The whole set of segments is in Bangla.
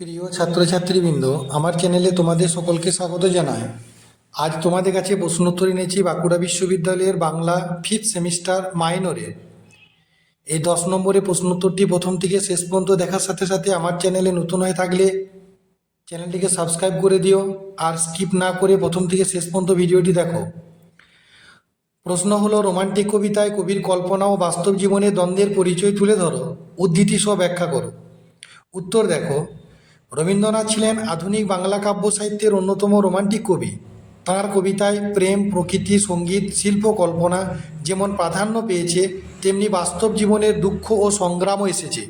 প্রিয় ছাত্রছাত্রীবৃন্দ, আমার চ্যানেলে তোমাদের সকলকে স্বাগত জানায় আজ তোমাদের কাছে প্রশ্নোত্তর এনেছি বাঁকুড়া বিশ্ববিদ্যালয়ের বাংলা ফিফথ সেমিস্টার মাইনরের এই দশ নম্বরের প্রশ্নোত্তরটি প্রথম থেকে শেষ পর্যন্ত দেখার সাথে সাথে আমার চ্যানেলে নতুন হয়ে থাকলে চ্যানেলটিকে সাবস্ক্রাইব করে দিও আর স্কিপ না করে প্রথম থেকে শেষ পর্যন্ত ভিডিওটি দেখো। প্রশ্ন হলো, রোমান্টিক কবিতায় কবির কল্পনা ও বাস্তব জীবনে দ্বন্দ্বের পরিচয় তুলে ধরো। উদ্ধৃতি সহ ব্যাখ্যা করো। উত্তর দেখো রবীন্দ্রনাথ ছিলেন আধুনিক বাংলা কাব্য সাহিত্যের অন্যতম রোমান্টিক কবি। তাঁর কবিতায় প্রেম, প্রকৃতি, সংগীত, শিল্প, কল্পনা যেমন প্রাধান্য পেয়েছে, তেমনি বাস্তব জীবনের দুঃখ ও সংগ্রামও এসেছে।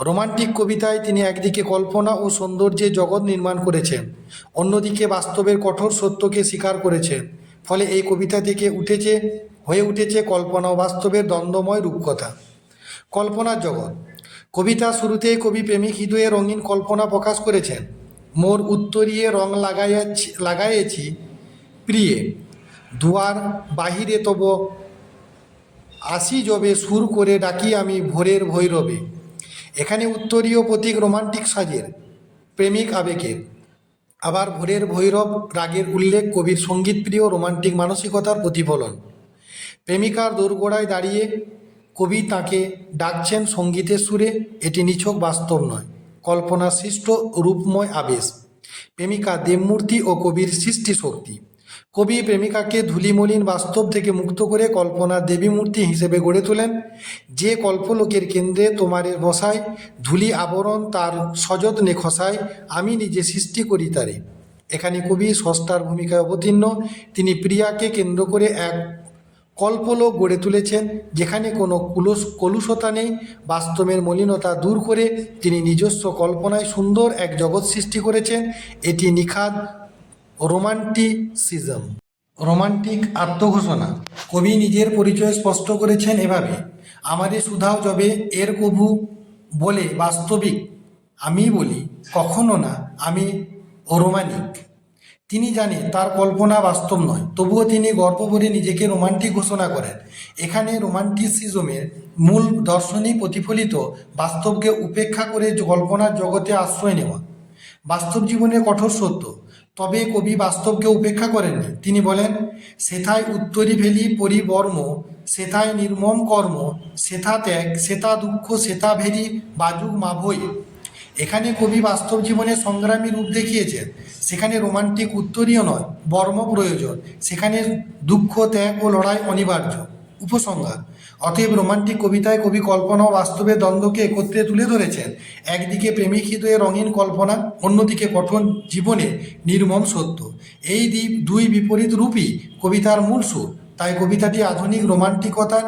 রোমান্টিক কবিতায় তিনি একদিকে কল্পনা ও সৌন্দর্যের জগৎ নির্মাণ করেছেন, অন্যদিকে বাস্তবের কঠোর সত্যকে স্বীকার করেছেন, ফলে এই কবিতা থেকে উঠেছে, হয়ে উঠেছে কল্পনা ও বাস্তবের দ্বন্দ্বময় রূপকথা। কল্পনার জগৎ কবিতা শুরুতেই কবি প্রেমিক হৃদয়ে রঙিন কল্পনা প্রকাশ করেছেন। মোর উত্তরিয়ে রং লাগাইয়াছি লাগাইয়েছি প্রিয়ে। দুয়ার বাহিরে তব আসি যবে সুর করে ডাকি আমি ভোরের ভৈরবে। এখানে উত্তরীয় প্রতীক রোমান্টিক সাজের, প্রেমিক আবেগের। আবার ভোরের ভৈরব রাগের উল্লেখ কবির সঙ্গীতপ্রিয় রোমান্টিক মানসিকতার প্রতিফলন। প্রেমিকার দোরগোড়ায় দাঁড়িয়ে কবি তাকে ডাকছেন সঙ্গীতের সুরে, এটি নিছক বাস্তব নয়। কল্পনা সৃষ্ট রূপময় আবেশ। প্রেমিকা দেবমূর্তি ও কবির সৃষ্টি শক্তি কবি প্রেমিকাকে ধুলিমলিন বাস্তব থেকে মুক্ত করে কল্পনার দেবী মূর্তি হিসেবে গড়ে তোলেন। যে কল্পলোকের কেন্দ্রে তোমারে বসায়, ধুলি আবরণ তার সযত্নে খসায়, আমি নিজে সৃষ্টি করি তারে। এখানে কবি ষষ্ঠার ভূমিকায় অবতীর্ণ। তিনি প্রিয়াকে কেন্দ্র করে এক কল্পলোক গড়ে তুলেছেন, যেখানে কোনো কুলস, কলুষতা নেই, বাস্তবের মলিনতা দূর করে তিনি নিজস্ব কল্পনায় সুন্দর এক জগৎ সৃষ্টি করেছেন, এটি নিখাদ রোমান্টিসিজম। রোমান্টিক আত্মঘোষণা, কবি নিজের পরিচয় স্পষ্ট করেছেন এভাবে, আমারে সুধাও যবে এর কভু বলে বাস্তবিক, আমি বলি কখনো না, আমি রোমানিক তিনি জানে তার কল্পনা বাস্তব নয়, তবুও তিনি গর্ব করে নিজেকে রোমান্টিক ঘোষণা করেন। এখানে রোমান্টিসিজমের মূল দর্শনই প্রতিফলিত বাস্তবকে উপেক্ষা করে কল্পনার জগতে আশ্রয় নেওয়া। বাস্তব জীবনে কঠোর সত্য, তবে কবি বাস্তবকে উপেক্ষা করেননি। তিনি বলেন, সেথায় উত্তরী ভেলি পরিবর্ম, সেথায় নির্মম কর্ম, সেথা ত্যাগ সেতা দুঃখ সেতা ভেরি বাজুক মাভই। এখানে কবি বাস্তব জীবনে সংগ্রামী রূপ দেখিয়েছেন। সেখানে রোমান্টিক উত্তরীয় নয়, বর্ম প্রয়োজন। সেখানে দুঃখ, ত্যাগ ও লড়াই অনিবার্য। উপসংহার, অতএব রোমান্টিক কবিতায় কবি কল্পনা ও বাস্তবের দ্বন্দ্বকে একত্রে তুলে ধরেছেন। একদিকে প্রেমিক হৃদয়ে রঙিন কল্পনা, অন্যদিকে কঠোর জীবনে নির্মম সত্য। এই দ্বীপ দুই বিপরীত রূপই কবিতার মূল সুর। তাই কবিতাটি আধুনিক রোমান্টিকতার